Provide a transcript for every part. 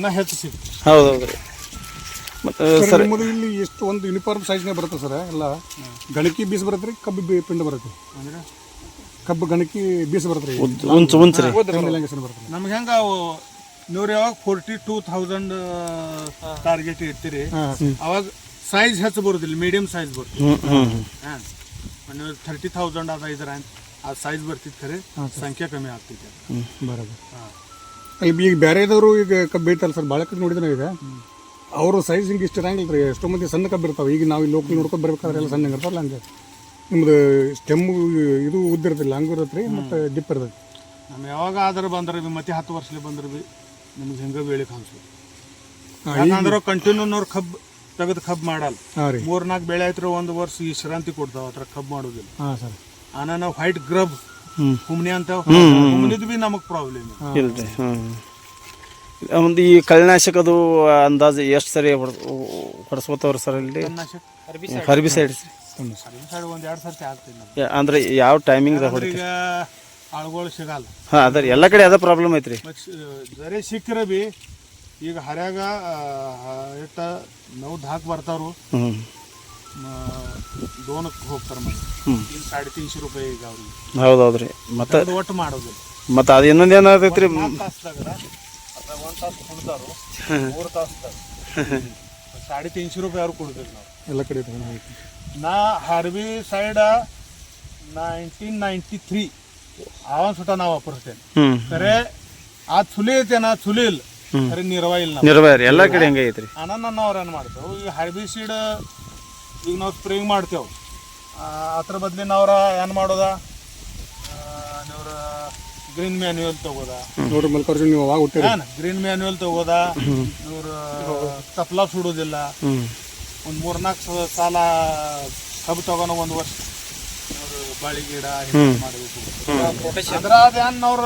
ಇನ್ನ ಹೆಚ್ಚು ಸಿಗ್ತದೆ. ಹೌದು ಹೌದು ರೀ ಮತ್ತು ಸರ್ ನಿಮ್ಮದು ಇಲ್ಲಿ ಎಷ್ಟು ಒಂದು ಯೂನಿಫಾರ್ಮ್ ಸೈಜ್ನೇ ಬರುತ್ತೆ ಸರ್ ಎಲ್ಲ ಗಣಕಿ ಬೀಸ್ ಬರುತ್ತೆ ರೀ ಕಬ್ಬು ಬಿ- ಪಿಂಡ ಬರುತ್ತೆ ಅಂದ್ರೆ ಕಬ್ಬು ಗಣಕಿ ಬೀಸ್ ಬರುತ್ತೆ ರೀ ಉಂಚು ಉಂಚು ರೀ. ಹೆಂಗಸನ ಬರುತ್ತೆ ನಮ್ಗೆ ಹೆಂಗ ಅವು ನೀವು ಯಾವಾಗ ಫೋರ್ಟಿ ಟೂ ಥೌಸಂಡ್ ಟಾರ್ಗೆಟ್ ಇರ್ತೀರಿ ಅವಾಗ ಸೈಜ್ ಹೆಚ್ಚು ಬರುದಿಲ್ಲ ಮೀಡಿಯಂ ಸೈಜ್ ಬರುತ್ತೆ. ಹಾಂ. ನೀವು ಥರ್ಟಿ ಥೌಸಂಡ್ ಅದ ಇದ್ರ ಆ ಸೈಜ್ ಬರ್ತಿತ್ತು ಖರೆ ಸಂಖ್ಯೆ ಕಮ್ಮಿ ಆಗ್ತಿತ್ತು. ಬರೋದು. ಅಲ್ಲಿ ಈಗ ಬೇರೆದವರು ಈಗ ಕಬ್ಬು ಬೇಯ್ತಲ್ಲ ಸರ್ ಭಾಳ ಕಡೆ ನೋಡಿದ್ರೆ ಈಗ ಅವರು ಸೈಜ್ ಹಿಂಗೆ ಇಷ್ಟು ಇರಂಗಿಲ್ಲ ರೀ ಎಷ್ಟೋ ಮಂದಿ ಸಣ್ಣ ಕಬ್ಬು ಇರ್ತಾವೆ. ಈಗ ನಾವು ಇಲ್ಲಿ ಲೋಕಲ್ ನೋಡ್ಕೊಂಡು ಬರ್ಬೇಕಾದ್ರೆ ಎಲ್ಲ ಸಣ್ಣ ಇರ್ತಾರಲ್ಲ ಹಂಗೆ. ನಿಮ್ದು ಸ್ಟೆಮ್ಮು ಇದು ಉದ್ದ ಹಂಗೆ ಇರತ್ತೆ ರೀ ಮತ್ತು ಡಿಪ್ ಇರ್ತೈತಿ. ನಮ್ಮ ಯಾವಾಗ ಆದ್ರೆ ಬಂದ್ರೆ ಬಿ ಮತ್ತೆ ಹತ್ತು ವರ್ಷಲಿ ಬಂದ್ರೆ ಬಿ ನಿಮ್ಗೆ ಹೆಂಗ ಬೇಳೆ ಕಾಣಿಸ್ತು ಯಾಕಂದ್ರೆ ಕಂಟಿನ್ಯೂ ನೋರ್ ಕಬ್ಬು ತೆಗೆದು ಕಬ್ಬು ಮಾಡಲ್ಲ. ಮೂರ್ನಾಲ್ಕು ಬೆಳೆ ಆಯ್ತು ಒಂದು ವರ್ಷ ಈ ಶ್ರಾಂತಿ ಕೊಡ್ತಾವ ಥರ ಕಬ್ಬು ಮಾಡೋದಿಲ್ಲ. ಹಾಂ ಸರ್. ಆನ ನಾವು ವೈಟ್ ಗ್ರಬ್ ಹ್ಞೂ ಹುಮ್ನಿ ಅಂತ ಕುಮ್ನಿದ್ ಬಿ ನಮಗ್ ಪ್ರಾಬ್ಲಮ್ ಇಲ್ಲ. ರೀ ಹ್ಞೂ ಒಂದು ಈ ಕಳೆನಾಶಕ ಅದು ಅಂದಾಜು ಎಷ್ಟು ಸರಿ ಹೊಡ್ ಹೊಡ್ಸ್ಕೊತಾವ್ರಿ ಸರ್ ಇಲ್ಲಿ? ಹರ್ಬಿ ಸೈಡ್ ಒಂದ್ ಎರಡ್ ಸರ್ತಿ ಆಗ್ತದೆ ನಮ್ಗೆ ಅಂದ್ರೆ ಯಾವ ಟೈಮಿಂಗ್ ಆಳುಗಳು ಸಿಗಲ್ಲ. ಹಾಂ ಅದ ಎಲ್ಲ ಕಡೆ ಅದ ಪ್ರಾಬ್ಲಮ್ ಐತ್ರಿ. ಜರೆ ಸಿಕ್ಕರೆ ಬಿ ಈಗ ಹರ್ಯಾಗ ಇಟ್ಟ ನೋವು ಹಾಕಿ ಬರ್ತಾರು ಹ್ಞೂ ದೋನಕ್ಕೆ ಹೋಗ್ತಾರೆ ಮತ್ತೆ ಹ್ಮ್. ಇಲ್ಲಿ ಸಾಡೆ ತೀನ್ಶೆ ರೂಪಾಯಿ ಈಗ ಅವ್ರಿಗೆ. ಹೌದು ಹೌದು ರೀ ಮತ್ತು ಅದು ಒಟ್ಟು ಮಾಡೋದಿಲ್ಲ. ಮತ್ತು ಅದು ಇನ್ನೊಂದು ಏನಾಗೈತೆ ರೀ ನಾಲ್ಕು ತಾಸ್ದಾಗ ಅದ್ರಾಗ ಒಂದ್ ತಾಸು ಕುಡ್ತಾರು ಮೂರು ತಾಸ್ದಾಗ ಸಾಡೆ ತೀನ್ಶೆ ರೂಪಾಯಿ ಅವ್ರು ಕುಡ್ಬೇಕು ನಾವು. ಎಲ್ಲ ಕಡೆ. ನಾ ಹರ್ಬಿ ಸೈಡ್ ನೈನ್ಟೀನ್ ನೈಂಟಿ ತ್ರೀ ಅವನ್ ಸುಟ ನಾವು ವಾಪರ್ತೇನೆ ಖರೆ ಆ ಚುಲಿ ಐತೇನ? ಚುಲಿ ಇಲ್ಲ. ಖರೆ ನಿರ್ವ ಇಲ್ಲ ರೀ ಎಲ್ಲ ಕಡೆ ಹೆಂಗೆ ಐತ್ರಿ. ಅನನ್ನ ಅವ್ರು ಏನು ಮಾಡ್ತೇವೆ? ಹರ್ಬಿ ಹರ್ಬಿಸೈಡ್ ಈಗ ನಾವು ಸ್ಪ್ರೇಯಿಂಗ್ ಮಾಡ್ತೇವೆ. ಅದ್ರ ಬದಲಿ ನಾವ್ರ ಏನ್ ಮಾಡೋದ? ನೀವ್ರ ಗ್ರೀನ್ ಮ್ಯಾನ್ಯುವಲ್ ತಗೋದ. ನೋಡ್ರಿ ಮಲ್ಕಾರ್ಜುನ್ ನೀವು ಅವಾಗ ಹುಟ್ಟಿರಿ? Green manure ತಗೋದ. ಇವ್ರ ತಪ್ಲ ಸುಡೋದಿಲ್ಲ. ಒಂದ್ ಮೂರ್ನಾಲ್ಕು ಸಾಲ ಕಬ್ಬು ತಗೋಣ ಒಂದು ವರ್ಷ. ಬಾಳಿ ಗಿಡ ಮಾಡಬೇಕು ಅದ್ರ ಅದೇನ್ ಅವ್ರ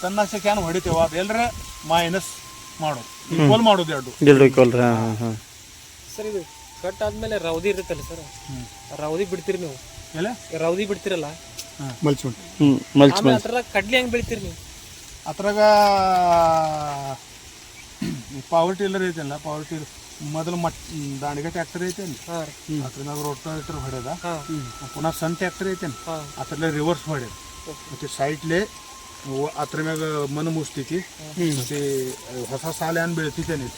ತನ್ನಾಶಕ ಏನು ಹೊಡಿತೇವ? ಅದೆಲ್ಲರೆ ಮೈನಸ್ ಮಾಡೋದು. ಈಕ್ವಲ್ ಮಾಡೋದು ಎರಡು. ಹಾಂ ಹಾಂ ಹಾಂ. ಸರ್ ಇದು ಕಟ್ ಆದ್ಮೇಲೆ ರೌದಿ ಇರುತ್ತಲ್ಲ ಸರ್? ರೌದಿ ಬಿಡ್ತೀರಿ ನೀವು. ಎಲ್ಲ? ರೌದಿ ಬಿಡ್ತಿರಲ್ಲ? ಮಲ್ಚುಂಟು ಹ್ಞೂ ಮಲ್ಚ್ ಆಮೇಲೆ ಕಡ್ಲಿ ಹೆಂಗ್ ಬೆಳಿತೀರಿ ನೀವು? ಅದ್ರಾಗ ಪವರ್ ಟೀಲರ್ ಐತಲ್ಲ ಪವರ್ ಟೀಲರ್ ಮೊದಲು ಮಟ್ ದಾಂಡಿಗೆ ಟ್ಯಾಕ್ಟರ್ ಐತೇನು? ಹಾಂ ರೀ. ಅದ್ರ ಮ್ಯಾಗ ರೋಟೋವೇಟರ್ ಹೊಡೆದ ಹಾಂ. ಪುನಃ ಸನ್ ಟ್ಯಾಕ್ಟರ್ ಐತೇನು? ಹಾಂ. ಅದ್ರಲ್ಲೇ ರಿವರ್ಸ್ ಹೊಡೆದ ಮತ್ತೆ ಸೈಟ್ಲೆ ಅದ್ರ ಮ್ಯಾಗ ಮನ ಮುಸ್ತೈತಿ ಮತ್ತೆ ಹೊಸ ಸಾಲ ಅನ್ ಬೆಳಿತೈತೇನೆ?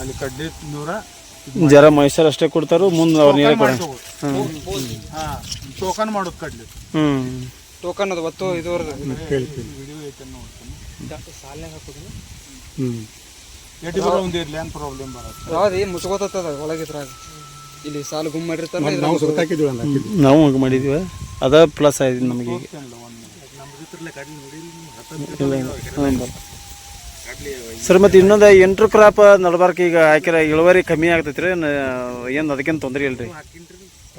ಅಲ್ಲಿ ಕಡ್ಲಿ ನೂರ ಜರ ಮೈಸೂರು ಅಷ್ಟೇ ಕೊಡ್ತಾರು ಮುಂದೆ ಅವ್ರು ನೀರೇ ಕೊಡ ಹಾ ಟೋಕನ್ ಮಾಡೋದು ಕಡ್ಲಿ. ಹ್ಞೂ ಟೋಕನ್ ಅದು ಒತ್ತು ಇದುವರೆಗೆ. ಕೇಳಿ ಕೇಳಿ ವಿಡಿಯೋ ಐತೆ ನೋಡ್ತೀನಿ. ಸಾಲ್ನಾಗ ಹಾಕೋದು ಹ್ಞೂ ಎಟ್ಟು ಬರೋ ಒಂದು ಇರಲಿ ಏನ್ ಪ್ರಾಬ್ಲಮ್ ಬರೋದು ಯಾವ್ದು ಏನು ಮುಚ್ಕೋತದ ಒಳಗಿದ್ರಾಗ? ಇಲ್ಲಿ ಸಾಲು ಗುಮ್ ಮಾಡಿರ್ತಾರ ನಾವು ಹಾಕಿದ್ವಿ ನಾವು ಹಂಗೆ ಮಾಡಿದ್ವಿ. ಅದ ಪ್ಲಸ್ ಆಯ್ತು ನಮಗೆ ಈಗ. ಸರ್ ಮತ್ತೆ ಇನ್ನೊಂದು ಎಂಟ್ರ ಕ್ರಾಪ್ ನಡ್ಬಾರ್ಕ ಈಗ ಹಾಕಿರ ಇಳುವರಿ ಕಮ್ಮಿ ಆಗ್ತೈತ್ರಿ ಏನು ಅದಕ್ಕೇನು ತೊಂದರೆ ಇಲ್ರಿ.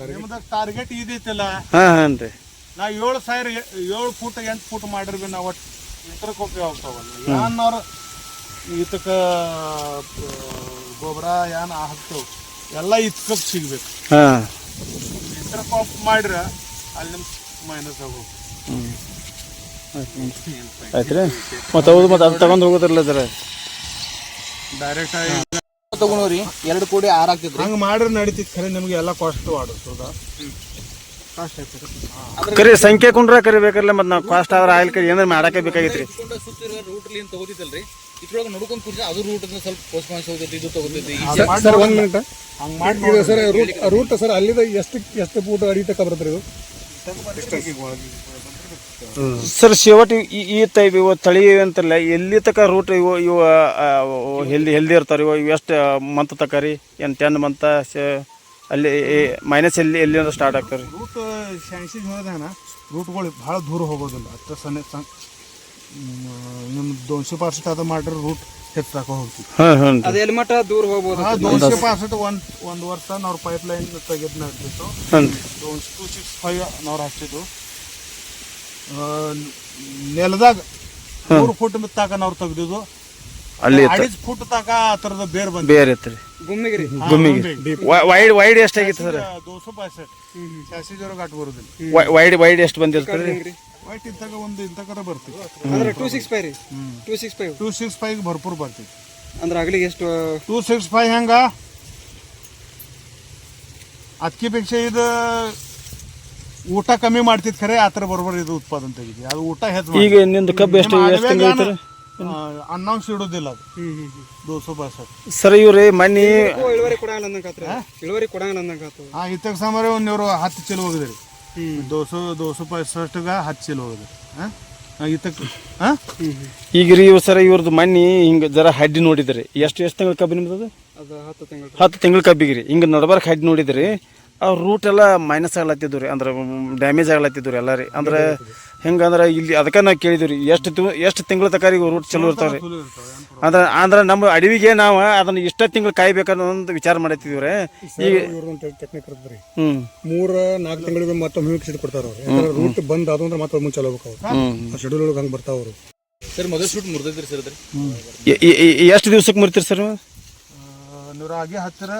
ನಿಮ್ದು ಟಾರ್ಗೆಟ್ ಇದೈತಲ್ಲ ಹಾಂ ಹಾಂ ರೀ ನಾ ಏಳು ಸಾವಿರ ಏಳು ಫೂಟ್ ಎಂಟು ಫೂಟ್ ಮಾಡಿರ್ವಿ ನಾವು ಒಟ್ಟು ಇತರಕ್ಕೆ ಉಪಯೋಗ ಆಗ್ತಾವಲ್ಲ ಅವ್ರು ಇದಕ್ಕ ಗೊಬ್ಬರ ಯಾನ್ ಹಾಕ್ತೇವೆ ಎಲ್ಲ ಇತ್ಕಪ್ ಸಿಗ್ಬೇಕು. ಹಾಂ. ಇತರ ಕಾಪ್ ಮಾಡ್ರ ಅಲ್ಲಿ ಮೈನಸ್ ಆಗೋದು ಆಯ್ತು ರೀ. ಮತ್ತೆ ಹೌದು ಮತ್ತೆ ಅದು ತಗೊಂಡು ಹೋಗೋದಿಲ್ಲ ಸರ್ ಡೈರೆಕ್ಟ್ ಆಗಿ ಎರಡು ಕೋಡಿ ಆರು ಆಗ್ತಿತ್ತು ಹಂಗೆ ಮಾಡ್ರೆ ನಡೀತಿತ್ತು ಖರೆ ನಿಮಗೆ ಎಲ್ಲ ಕಾಸ್ಟ್ ಆಡುತ್ತದ ಕಾಸ್ಟ್ ಆಗ್ತದೆ ಕರಿ ಸಂಖ್ಯೆ ಕುಂಡ್ರ ಕರಿಬೇಕಲ್ಲ ಮತ್ತೆ ನಾವು ಕಾಸ್ಟ್ ಆದ್ರೆ ಆಯಿಲ್ ಕರಿ ಏನಾರ ಮಾಡಕ್ಕೆ ಬೇಕಾಗಿತ್ರಿ. ಸುತ್ತಿರೋ ರೂಟ್ ಏನು ತಗೋತಿತ್ತಲ್ರಿ ಇದ್ರೊಳಗೆ ನೋಡ್ಕೊಂಡ್ ಕೂರ್ಸಿ ಅದು ರೂಟ್ ಸ್ವಲ್ಪ ಪೋಸ್ಟ್ಪಾನ್ಸ್ ಹೋಗ್ತೈತಿ ಇದು ತಗೋತೈತಿ ಸರ್ ಒಂದು ಮಿನಿಟ್ ಹಂಗೆ ಮಾಡಿ ಸರ್ ರೂಟ್ ರೂಟ್ ಸರ್ ಅಲ್ಲಿದ ಎಷ್ಟು ಎಷ್ಟು ಫೂಟ್ ಅಡಿ ತಕ ಇದು? ಸರ್ ಶೇವಟಿ ಈ ಈ ಟೈಪ್ ಇವ ತಳಿ ಅಂತಲ್ಲ. ಎಲ್ಲಿ ತಕ ರೂಟ್ ಇವು ಇವ ಹೆಲ್ದಿ ಹೆಲ್ದಿ ಇರ್ತಾರೆ ಇವ? ಇವು ಎಷ್ಟು ಮಂತ್ ತಕ ರೀ? ಏನು ಟೆನ್ ಮಂತ ಅಲ್ಲಿ ಮೈನಸ್ ಎಲ್ಲಿ ಎಲ್ಲಿ ಸ್ಟಾರ್ಟ್ ಆಗ್ತಾರೆ ರೀ ರೂಟ್ ಸೈನ್ಸಿಗೆ ಹೋದಾನ ರೂಟ್ಗಳು ಭಾಳ ದೂರ ಹೋಗೋದಿಲ್ಲ. ಅಷ್ಟು ಸಣ್ಣ ಸಣ್ಣ ನಿಮ್ಮ ದೋನ್ಶೆ ಪಾರ್ಸೆಟ್ ಅದು ಮಾಡ್ರೆ ರೂಟ್ ಹೆಚ್ಚಾಕ ಹೋಗ್ತೀವಿ. ಹಾಂ ಹಾಂ ರೀ ಅದು ಎಲ್ಲಿ ಮಟ್ಟ ದೂರ ಹೋಗ್ಬೋದು? ಹಾಂ ದೋನ್ಶೆ ಪಾರ್ಸೆಟ್ ಒಂದು ಒಂದು ವರ್ಷ ನಾವು ಪೈಪ್ ಲೈನ್ ತೆಗೆದು ರೀ ದೋನ್ಶೆ ಟು ಸಿಕ್ಸ್ ಫೈವ್ ನಾವು ಹಚ್ಚಿದ್ದು ನೆಲದಾಗ ಮೂರು ಫುಟ್ ತಾಕ ನಾವು ತೆಗ್ದಿದ್ದು. ಅಲ್ಲಿ ಅಡಿಸ್ ಫುಟ್ ತಾಕ ಆ ಥರದ ಬೇರೆ ಬಂದ ಬೇರೆ ಇತ್ತು ರೀ. ಗುಮ್ಮಿಗೆ ರೀ. ವೈಡ್ ವೈಡ್ ಎಷ್ಟಾಗಿತ್ತು ಸರ್? ದೋಸೆ ಪಾರ್ಸೆಟ್ ಶಾಸಿ ಜೋರ ಗಾಟ್ ಬರೋದಿಲ್ಲ ವೈಡ್ ವೈಡ್ ಎಷ್ಟು ಬಂದಿರ್ತದೆ ವೈಟ್ ಇದ್ದಾಗ ಒಂದು ಇಂತಕರ ಬರ್ತೀವಿ ಅಂದ್ರೆ ಟೂ ಸಿಕ್ಸ್ ಫೈವ್ ರೀ. Two six five two six five ಭರ್ಪೂರ್ ಬರ್ತೀವಿ ಅಂದ್ರೆ ಅಗಲಿಗೆ ಎಷ್ಟು ಟೂ ಸಿಕ್ಸ್ ಫೈವ್ ಹೆಂಗ? ಅದಕ್ಕಿಪೇಕ್ಷೆ ಇದು ಊಟ ಕಮ್ಮಿ ಮಾಡ್ತಿದ್ ಖರೆ ಆ ಥರ ಬರೋಬ್ಬರ ಇದು ಉತ್ಪಾದನೆ ತೆಗಿತಿ ಅದು ಊಟ ಹೆಚ್ಚು ಈಗ ನಿಂದು ಕಬ್ಬು ಎಷ್ಟು ಎಷ್ಟು ತಿಂಗಳು ಐತ್ರಿ? ಅನೌನ್ಸ್ ಇಡೋದಿಲ್ಲ ಅದು. ದೋಸು ಬಾಸಟ್ ಸರ್ ಇವ್ರಿ ಮನ್ನಿ. ಓ, ಇಳುವರಿ ಕೊಡಂಗಿಲ್ಲ ಅನ್ನಂಗಾತ್ರ ಇಳುವರಿ ಕೊಡಂಗಿಲ್ಲ ಅನ್ನಂಗಾತು ಆ ಹಾಂ ಇತ್ತಕ್ಕೆ ಸಾಮಾರು ಒಂದು ಇವರು ಹತ್ತು ಚೀಲ ಹೋಗಿದ್ರಿ ದೋಸು ದೋಸು ಪಾಯಸಷ್ಟಗ ಹತ್ತು ಚೀಲ ಹೋಗಿದ್ರಿ ಹಾಂ? ಇತ್ತಕ್ಕೆ ಹಾಂ? ಈಗ ರೀ ಇವ್ ಸರ ಇವ್ರದ್ದು ಮನ್ನಿ ಹಿಂಗೆ ಜರ ಹಡ್ಡಿ ನೋಡಿದ್ರಿ. ಎಷ್ಟು ಎಷ್ಟು ತಿಂಗಳ ಕಬ್ಬು ನಿಮ್ದು ಅದು? ಅದು ಹತ್ತು ತಿಂಗಳು ಹತ್ತು ತಿಂಗಳ ಕಬ್ಬಿಗೆ ರೀ. ಹಿಂಗೆ ನಡ್ಬಾರ್ಕ್ ಹಡ್ಡಿ ನೋಡಿದ್ರಿ. ಅವ್ರ ರೂಟ್ ಎಲ್ಲ ಮೈನಸ್ ಆಗ್ಲತ್ತಿದ್ವು ರೀ ಅಂದ್ರೆ ಡ್ಯಾಮೇಜ್ ಆಗ್ಲತ್ತಿದ್ವು ರೀ ಎಲ್ಲ ರೀ. ಅಂದ್ರೆ ಹೆಂಗಂದ್ರೆ ಇಲ್ಲಿ ಅದಕ್ಕೆ ನಾವು ಕೇಳಿದ್ವಿ ರೀ ಎಷ್ಟು ತಿ ಎಷ್ಟು ತಿಂಗಳ ತಕ ಈಗ ರೂಟ್ ಚಲೋ ಇರ್ತಾವೆ ರೀ. ಅಂದ್ರೆ ಅಂದ್ರೆ ನಮ್ಮ ಅಡವಿಗೆ ನಾವು ಅದನ್ನ ಇಷ್ಟ ತಿಂಗಳು ಕಾಯ್ಬೇಕನ್ನೋ ಒಂದು ವಿಚಾರ ಮಾಡತ್ತಿದ್ವಿ ರೀ. ಈಗ ಟೆಕ್ನಿಕ್ ಇರ್ತದೆ ರೀ. ಹ್ಞೂ ಮೂರ ನಾಲ್ಕು ತಿಂಗಳಿಗೆ ಮತ್ತೊಮ್ಮೆ ಸಿಟ್ಟು ಕೊಡ್ತಾರ ಅವ್ರು. ರೂಟ್ ಬಂದ್ ಅದು ಅಂದ್ರೆ ಮತ್ತೆ ಮುಂಚೆ ಹೋಗ್ಬೇಕು ಅವರು ಶೆಡ್ಯೂಲ್ ಒಳಗೆ ಹಂಗೆ ಬರ್ತಾವ ಅವರು. ಸರ್ ಮೊದಲು ಶೂಟ್ ಮುರಿದಿದ್ರಿ ಸರ್ ಎಷ್ಟು ದಿವ್ಸಕ್ಕೆ ಮುರಿತೀರಿ ಸರ್ ನೂರ ಆಗಿ ಹತ್ತಿರ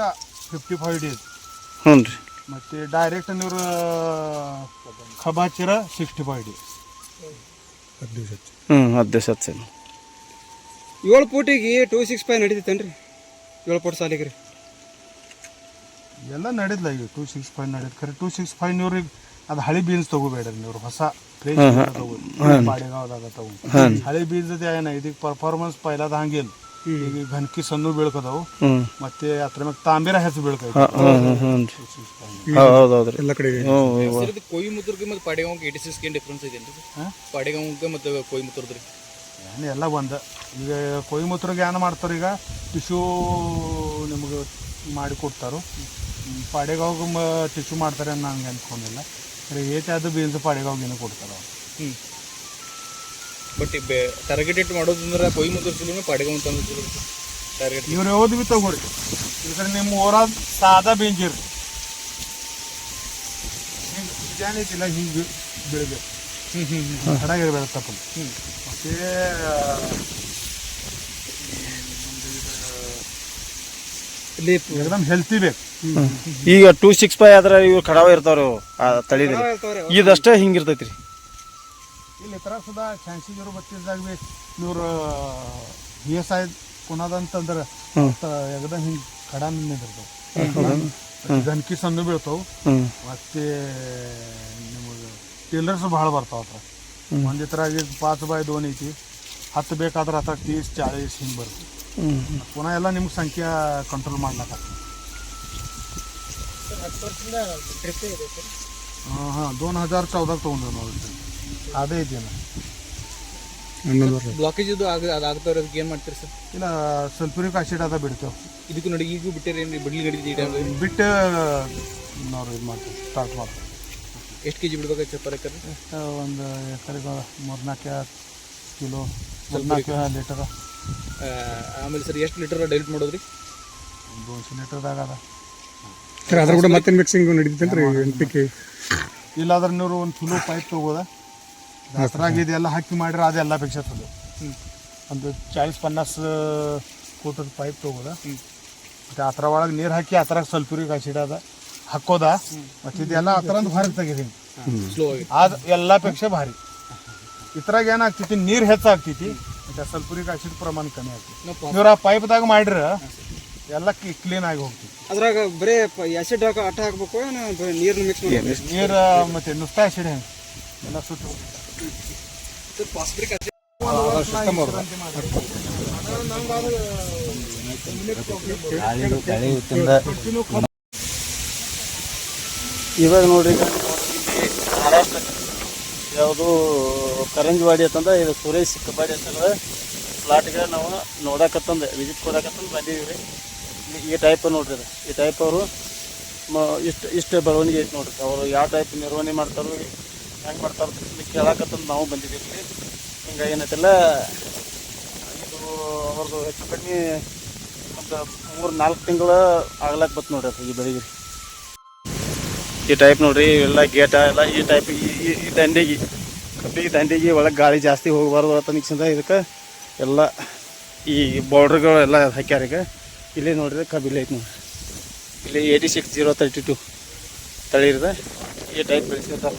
ಫಿಫ್ಟಿ ಫೈವ್ ಡೇಸ್ ಹ್ಞೂ ರೀ ಮತ್ತು ಡೈರೆಕ್ಟ್ ನೀವು ಖಬಾಚಿರ ಸಿಕ್ಸ್ಟಿ ಫೈವ್ ಡಿ ಹ್ಞೂ ಹತ್ತು ದಿವಸ ಹತ್ತು ಸರ್. ಏಳು ಫೂಟಿಗೆ ಟೂ ಸಿಕ್ಸ್ ಫೈವ್ ನಡೀತೈತೇನ್ರಿ ಏಳು ಫೂಟ್ ಸಾಲಿಗೆ ರೀ. ಎಲ್ಲ ನಡೀದ್ಲ ಈಗ ಟೂ ಸಿಕ್ಸ್ ಫೈವ್ ನಡೀತು ಖರೆ. ಟೂ ಸಿಕ್ಸ್ ಫೈವ್ ನೀವ್ರಿಗೆ ಅದು ಹಳಿ ಬೀನ್ಸ್ ತಗೋಬೇಡ್ರಿ ನೀವು ಹೊಸ ಫ್ರೆಶ್ ಬಾಡಿಗಾವದಾಗ ತಗೋ ಹಳಿ ಬೀನ್ಸದ ಏನ ಇದಕ್ಕೆ ಪರ್ಫಾರ್ಮೆನ್ಸ್ ಪೈಲಾದ ಹಂಗಿಲ್ಲ ಈಗ ಗನ್ಕಿ ಸಣ್ಣ ಬೀಳ್ಕದವು. ಮತ್ತೆ ಅದ್ರ ಮ್ಯಾಗ ತಾಂಬೀರ ಹೆಸರು ಬೀಳ್ಕೈತಿ. ಹಾಂ ಹ್ಞೂ ಹ್ಞೂ ರೀ. ಹೌದು ಹೌದು ರೀ ಎಲ್ಲ ಕಡೆ ಕೊಯ್ಮುತ್ತೂರ್ಗೆ ಮತ್ತು ಪಾಡೆಗಾಂವ್ಗೆ ಏಯ್ಟಿ ಸಿಕ್ಸ್ ಏನು ಡಿಫ್ರೆನ್ಸ್ ಇದೆ ಹಾ? ಪಾಡೆಗಾಂವ್ಗೆ ಮತ್ತು ಕೊಯ್ಮುತ್ತೂರ್ದ್ರಿ ಏನು ಎಲ್ಲ ಬಂದ ಈಗ ಕೊಯ್ಮುತ್ತೂರಿಗೆ ಏನು ಮಾಡ್ತಾರೆ ಈಗ? ಟಿಶ್ಯೂ ನಿಮಗೆ ಮಾಡಿ ಕೊಡ್ತಾರೋ. ಪಾಡೆಗಾವ್ಗೆ ಟಿಶ್ಯೂ ಮಾಡ್ತಾರೆ ಅನ್ನೋ ಹಂಗೆ ಅಂದ್ಕೊಂಡಿಲ್ಲ ಖರೆ ಏಟ್ ಅದು ಬೀನ್ಸ್ ಪಾಡೆಗಾವ್ಗೆ ಏನೋ ಕೊಡ್ತಾರೆ ಅವ್ರು. ಹ್ಞೂ ಬಟ್ ಟಾರ್ಗೆಟೆಡ್ ಮಾಡೋದಂದ್ರೆ ಕೊಯ್ಮುತ್ತೂರು ಚಲೋ ಪಾಡಿಗೆ ತಂದು ಚಲೋ ಟಾರ್ಗೆಟ್ ಇವ್ರು ಯಾವ್ದು ಬಿ ತಗೋರಿ ಇದ್ರ ನಿಮ್ಮ ಊರಾಗ ಸಾದಾ ಬೀನ್ಸ್ ಇರ್ರಿ ಹಿಂಗೆ ಜಾನ್ ಐತಿಲ್ಲ ಹಿಂಗೆ ಬೆಳಿಬೇಕು ಹ್ಞೂ ಹ್ಞೂ ಹ್ಞೂ ಹಡಗಿರ್ಬೇಕು ಮತ್ತೆ ಲೀಪ್ ಎಕ್ದಮ್ ಹೆಲ್ತಿ ಬೇಕು. ಈಗ ಟೂ ಸಿಕ್ಸ್ ಫೈವ್ ಆದ್ರೆ ಇವ್ರು ಕಡಾವ ಇರ್ತಾವ್ರಿ ತಳಿದ್ರಿ ಇದಷ್ಟೇ ಹಿಂಗಿರ್ತೈತಿ ರೀ क्षेत्रातसुद्धा शहाऐंशी झिरो बत्तीस जागे नूर हे साहेब कोणाचा तंत्र. एकदम हिं- खडा निघतो धनकी संघ मिळतो. मग ते टेलर्स भाळ भरतो आता. म्हणजे तर एक पाच बाय दोन येते हात बेकात राहतात तीस चाळीस हिंग भरतो. पुन्हा याला निम संख्या कंट्रोल मांडण्यात हां हां दोन हजार चौदा तो होऊन जाणार ಅದೇ ಇದೆಯಲ್ಲ. ಹನ್ನೊಂದು ವರ್ಷ. ಬ್ಲಾಕೇಜ್ ಇದು ಆಗ ಅದು ಆಗ್ತಾ ಅದಕ್ಕೆ ಏನು ಮಾಡ್ತೀರಿ ಸರ್? ಇಲ್ಲ ಸಲ್ಫ್ಯೂರಿಕ್ ಆಸಿಡ್ ಅದ ಬಿಡ್ತೇವೆ ಇದಕ್ಕೂ ನೋಡಿ ಈಗೂ ಬಿಟ್ಟಿರಿ ಏನು ಬಿಡ್ಲಿ ಈ ಬಿಟ್ಟು ನಾವು ಇದು ಮಾಡ್ತೀವಿ ಸ್ಟಾರ್ಟ್ ಮಾಡ್ತೀವಿ. ಎಷ್ಟು ಕೆ ಜಿ ಬಿಡ್ಬೇಕಾಯ್ತು ಪರ್ ಎಕರೆ? ಎಷ್ಟು ಒಂದು ಎಕರೆಗೆ ಮೂರ್ನಾಲ್ಕು ಕಿಲೋ ಮೂರ್ನಾಲ್ಕು ಲೀಟರ್. ಆಮೇಲೆ ಸರ್ ಎಷ್ಟು ಲೀಟರ್ ಡೈಲ್ಯೂಟ್ ಮಾಡೋದ್ರಿ? ಒಂದು ಲೀಟರ್ದಾಗ ಅದ. ಸರ್ ಅದ್ರ ಕೂಡ ಮತ್ತೆ ಮಿಕ್ಸಿಂಗ್ ನಡೀತೈತೆ ರೀ ಎನ್ ಪಿ ಕೆ ಇಲ್ಲಾದ್ರೆ ನೀವು ಒಂದು ಚಲೋ ಪೈಪ್ ತೊಗೋದ ದಸರಾಗ ಇದೆಲ್ಲ ಹಾಕಿ ಮಾಡಿದ್ರೆ ಅದೆಲ್ಲ ಅಪೇಕ್ಷೆ ಚಲೋ ಒಂದು ಚಾಳೀಸ್ ಪನ್ನಾಸ್ ಕೋಟದ ಪೈಪ್ ತೊಗೋದ ಮತ್ತೆ ಆ ಥರ ಒಳಗೆ ನೀರು ಹಾಕಿ ಆ ಥರ ಸಲ್ಫ್ಯೂರಿಕ್ ಆಸಿಡ್ ಅದ ಹಾಕೋದ ಮತ್ತೆ ಇದೆಲ್ಲ ಆ ಥರ ಹೊರಗೆ ತೆಗೀತೀನಿ ಸ್ಲೋ ಆಗಿ ಅದು ಎಲ್ಲ ಅಪೇಕ್ಷೆ ಭಾರಿ ಇದ್ರಾಗ ಏನಾಗ್ತೈತಿ ನೀರು ಹೆಚ್ಚಾಗ್ತೈತಿ ಮತ್ತೆ ಸಲ್ಫ್ಯೂರಿಕ್ ಆಸಿಡ್ ಪ್ರಮಾಣ ಕಮ್ಮಿ ಆಗ್ತೈತಿ ನಾವು ಇವ್ರು ಆ ಪೈಪ್ದಾಗ ಮಾಡ್ರೆ ಎಲ್ಲ ಕ್ಲೀನ್ ಆಗಿ ಹೋಗ್ತೈತಿ ಅದ್ರಾಗ ಬರೇ ಆಸಿಡ್ ಹಾಕ ಅಟ್ಟ ಹಾಕ್ಬೇಕು ಏನು ನೀರ್ನ ಮಿಕ್ಸ್ ಮಾಡಿ ನೀರು ಮತ್ತೆ ನುಸ್ತಾ ಆಸಿಡ್ ಹೆಂಗೆ ಎಲ್ಲ ಸುಟ್ಟು ಫಾಸ್ಫರಿಕ್ ಇವಾಗ ನೋಡ್ರಿ ಮಹಾರಾಷ್ಟ್ರ ಯಾವುದು ಕರಂಜವಾಡಿ ಅಂತಂದ ಇದು ಸುರೇಶ್ ಸಿಕ್ಕಬಾಡಿ ಅಂತಂದ್ರೆ ಪ್ಲಾಟ್ಗೆ ನಾವು ನೋಡಕತ್ತಂದು ವಿಸಿಟ್ ಕೊಡಕತ್ತಂದು ಬಂದೀವಿ ರೀ ಈ- ಟೈಪ್ ನೋಡ್ರಿ ಇದು ಈ ಟೈಪ್ ಅವರು ಇಷ್ಟು ಇಷ್ಟು ಬೆಳವಣಿಗೆ ಐತೆ ನೋಡ್ರಿ. ಅವರು ಯಾವ ಟೈಪ್ ನಿರ್ವಹಣೆ ಮಾಡ್ತಾರೋ ಹೆಂಗೆ ಮಾಡ್ತಾರೆ ಕೇಳಕತ್ತಂದು ನಾವು ಬಂದಿದ್ದೀವಿ ರೀ ಹಿಂಗೆ ಏನೈತಿಲ್ಲ, ಇದು ಅವ್ರದ್ದು ಹೆಚ್ಚು ಕಡಿಮೆ ಒಂದು ಮೂರು, ನಾಲ್ಕು ತಿಂಗಳು ಆಗ್ಲಾಕ್ ಬತ್ತು ನೋಡ್ರಿ ಅದು ಈ ಬೆಳಿಗ್ಗೆ. ಈ ಟೈಪ್ ನೋಡ್ರಿ, ಎಲ್ಲ ಗೇಟ ಎಲ್ಲ ಈ ಟೈಪ್ ಈ, ಈ- ದಂಡಿಗೆ, ಕಬ್ಬಿಗೆ ದಂಡೆಗೆ ಒಳಗೆ ಗಾಳಿ ಜಾಸ್ತಿ ಹೋಗಬಾರ್ದು ಅಂತ ನಿಕ್ಸಿಂದ ಇದಕ್ಕೆ ಎಲ್ಲ ಈ ಬಾರ್ಡ್ರ್ಗಳು ಎಲ್ಲ ಹಾಕ್ಯಾರ ಈಗ. ಇಲ್ಲಿ ನೋಡ್ರಿ ಕಬ್ಬಿಲಿ ಐತೆ ನೋಡ್ರಿ. ಇಲ್ಲಿ eighty six zero thirty two ತಳಿ ಈ ಟೈಪ್ ಬೆಳೆಸಿರ್ತಾರೆ